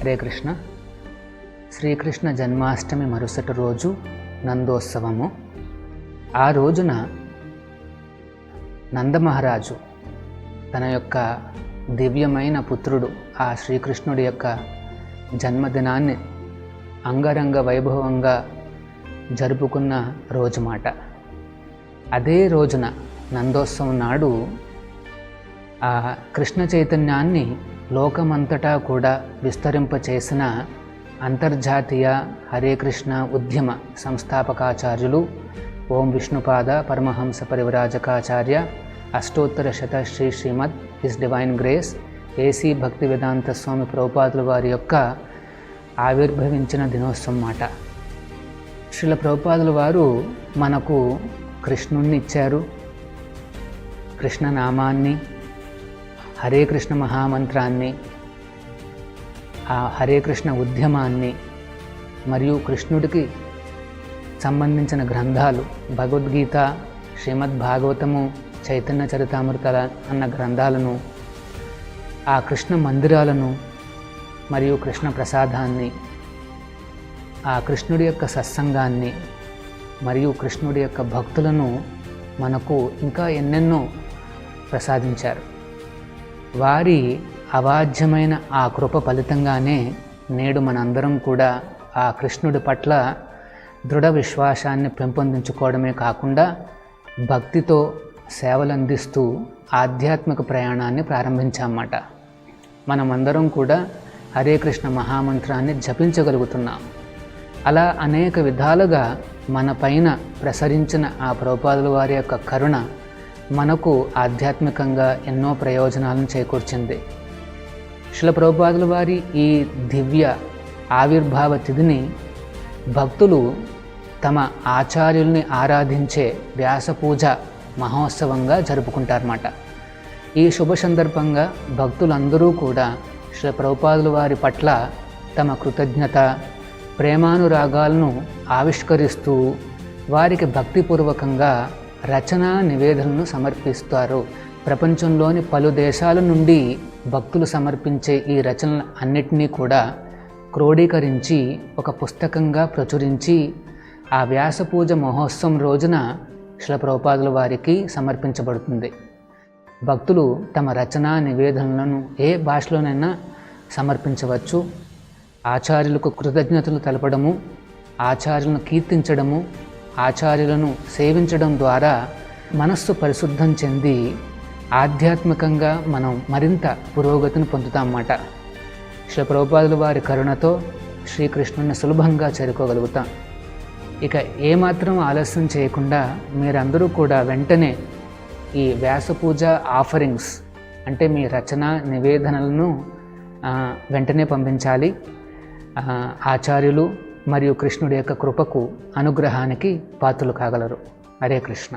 హరే కృష్ణ. శ్రీకృష్ణ జన్మాష్టమి మరుసటి రోజు నందోత్సవము. ఆ రోజున నందమహారాజు తన యొక్క దివ్యమైన పుత్రుడు ఆ శ్రీకృష్ణుడి యొక్క జన్మదినాన్ని అంగరంగ వైభవంగా జరుపుకున్న రోజు మాట అదే రోజున నందోత్సవం నాడు ఆ కృష్ణ చైతన్యాన్ని లోకమంతటా కూడా విస్తరింపచేసిన అంతర్జాతీయ హరే కృష్ణ ఉద్యమ సంస్థాపకాచార్యులు ఓం విష్ణుపాద పరమహంస పరివరాజకాచార్య అష్టోత్తర శత Shri Srimad his divine grace AC Bhakti Vedanta Swami ప్రభుపాదుల వారి యొక్క ఆవిర్భవించిన దినోత్సవం మాట. శ్రీల ప్రభుపాదుల వారు మనకు కృష్ణుణ్ణి ఇచ్చారు కృష్ణనామాన్ని హరే కృష్ణ మహామంత్రాన్ని ఆ హరే కృష్ణ ఉద్యమాన్ని మరియు కృష్ణుడికి సంబంధించిన గ్రంథాలు భగవద్గీత శ్రీమద్ భాగవతము చైతన్య చరితామృత అన్న గ్రంథాలను ఆ కృష్ణ మందిరాలను మరియు కృష్ణ ప్రసాదాన్ని ఆ కృష్ణుడి యొక్క సత్సంగాన్ని మరియు కృష్ణుడి యొక్క భక్తులను మనకు ఇంకా ఎన్నెన్నో ప్రసాదించారు. వారి అవాధ్యమైన ఆ కృప ఫలితంగానే నేడు మనందరం కూడా ఆ కృష్ణుడి పట్ల దృఢ విశ్వాసాన్ని పెంపొందించుకోవడమే కాకుండా భక్తితో సేవలందిస్తూ ఆధ్యాత్మిక ప్రయాణాన్ని ప్రారంభించామన్నమాట మనమందరం కూడా హరే కృష్ణ మహామంత్రాన్ని జపించగలుగుతున్నాం. అలా అనేక విధాలుగా మన పైన ప్రసరించిన ఆ ప్రభుపాదుల వారి యొక్క కరుణ మనకు ఆధ్యాత్మికంగా ఎన్నో ప్రయోజనాలను చేకూర్చింది. శిలప్రభుపాదుల వారి ఈ దివ్య ఆవిర్భావ తిథిని భక్తులు తమ ఆచార్యుల్ని ఆరాధించే వ్యాస పూజ మహోత్సవంగా జరుపుకుంటారన్నమాట. ఈ శుభ సందర్భంగా భక్తులందరూ కూడా శిలప్రభుపాదుల వారి పట్ల తమ కృతజ్ఞత ప్రేమానురాగాలను ఆవిష్కరిస్తూ వారికి భక్తిపూర్వకంగా రచనా నివేదనను సమర్పిస్తారు. ప్రపంచంలోని పలు దేశాల నుండి భక్తులు సమర్పించే ఈ రచనలు అన్నిటినీ కూడా క్రోడీకరించి ఒక పుస్తకంగా ప్రచురించి ఆ వ్యాస పూజ మహోత్సవం రోజున శిలప్రపాదుల వారికి సమర్పించబడుతుంది. భక్తులు తమ రచనా నివేదనలను ఏ భాషలోనైనా సమర్పించవచ్చు. ఆచార్యులకు కృతజ్ఞతలు తెలపడము ఆచార్యులను కీర్తించడము ఆచార్యులను సేవించడం ద్వారా మనస్సు పరిశుద్ధం చెంది ఆధ్యాత్మికంగా మనం మరింత పురోగతిని పొందుతామన్నమాట. శ్రీ వారి కరుణతో శ్రీకృష్ణుని సులభంగా చేరుకోగలుగుతాం. ఇక ఏమాత్రం ఆలస్యం చేయకుండా మీరందరూ కూడా వెంటనే ఈ వ్యాస పూజ ఆఫరింగ్స్ అంటే మీ రచన నివేదనలను వెంటనే పంపించాలి. ఆచార్యులు మరియు కృష్ణుడి యొక్క కృపకు అనుగ్రహానికి పాత్రలు కాగలరు. హరే కృష్ణ.